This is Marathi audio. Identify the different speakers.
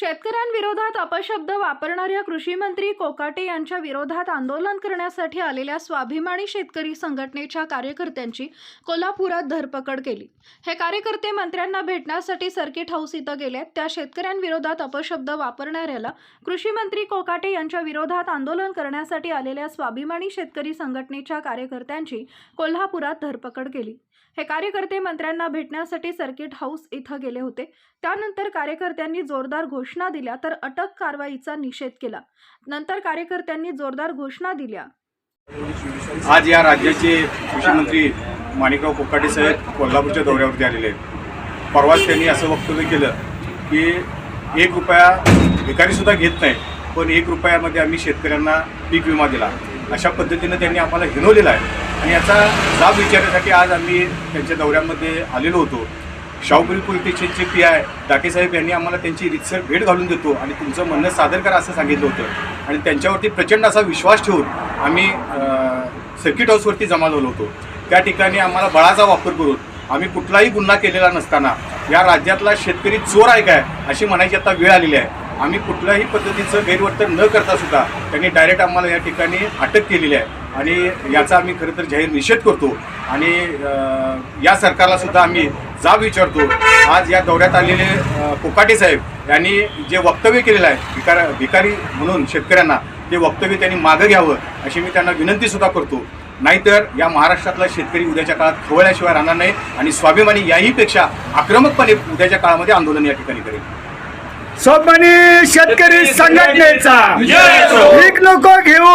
Speaker 1: शेतकऱ्यांविरोधात अपशब्द वापरणाऱ्या कृषी मंत्री कोकाटे यांच्या विरोधात आंदोलन करण्यासाठी आलेल्या स्वाभिमानी शेतकरी संघटनेच्या कार्यकर्त्यांची कोल्हापुरात धरपकड केली. हे कार्यकर्ते मंत्र्यांना भेटण्यासाठी सर्किट हाऊस इथं गेले त्या शेतकऱ्यांविरोधात अपशब्द वापरणाऱ्याला कृषी मंत्री कोकाटे यांच्या विरोधात आंदोलन करण्यासाठी आलेल्या स्वाभिमानी शेतकरी संघटनेच्या कार्यकर्त्यांची कोल्हापुरात धरपकड केली. हे कार्यकर्ते मंत्र्यांना भेटण्यासाठी सर्किट हाऊस इथं गेले होते. त्यानंतर कार्यकर्त्यांनी जोरदार घोषणा घोषणा दिल्या तर अटक कारवाईचा निषेध केला. नंतर कार्यकर्त्यांनी जोरदार घोषणा दिल्या.
Speaker 2: आज या राज्याचे कृषी मंत्री माणिकराव कोकाटे साहेब कोल्हापूरच्या दौऱ्यावरती आलेले आहेत. परवाच त्यांनी असं वक्तव्य केलं की एक रुपया भिकारीसुद्धा घेत नाही पण एक रुपयामध्ये आम्ही शेतकऱ्यांना पीक विमा दिला. अशा पद्धतीनं त्यांनी आम्हाला हिनवलेला आहे. आणि याचा जाब विचारण्यासाठी आज आम्ही त्यांच्या दौऱ्यामध्ये आलेलो होतो. शाहूपुरी पोलीस स्टेशनचे पी आय डाकेसाहेब यांनी आम्हाला त्यांची रितसर भेट घालून देतो आणि तुमचं म्हणणं सादर करा असं सांगितलं होतं. आणि त्यांच्यावरती प्रचंड असा विश्वास ठेवून आम्ही सर्किट हाऊसवरती जमा झालो होतो. त्या ठिकाणी आम्हाला बळाचा वापर करून आम्ही कुठलाही गुन्हा केलेला नसताना या राज्यातला शेतकरी चोर आहे काय अशी म्हणायची आता वेळ आलेली आहे. आम्ही कुठल्याही पद्धतीचं गैरवर्तन न करता सुद्धा त्यांनी डायरेक्ट आम्हाला या ठिकाणी अटक केलेली आहे. आणि याचा आम्ही खरं तर जाहीर निषेध करतो. आणि या सरकारला सुद्धा आम्ही जाब विचारतो. आज या दौऱ्यात आलेले कोकाटे साहेब यांनी जे वक्तव्य केलेलं आहे भिकार भिकारी म्हणून शेतकऱ्यांना ते वक्तव्य त्यांनी मागं घ्यावं अशी मी त्यांना विनंती सुद्धा करतो. नाहीतर या महाराष्ट्रातला शेतकरी उद्याच्या काळात खवळल्याशिवाय राहणार नाही आणि स्वाभिमानी याहीपेक्षा आक्रमकपणे उद्याच्या काळामध्ये आंदोलन या ठिकाणी करेल.
Speaker 3: स्वाभिमानी शेतकरी संघटनेचा. एक नको घेऊ.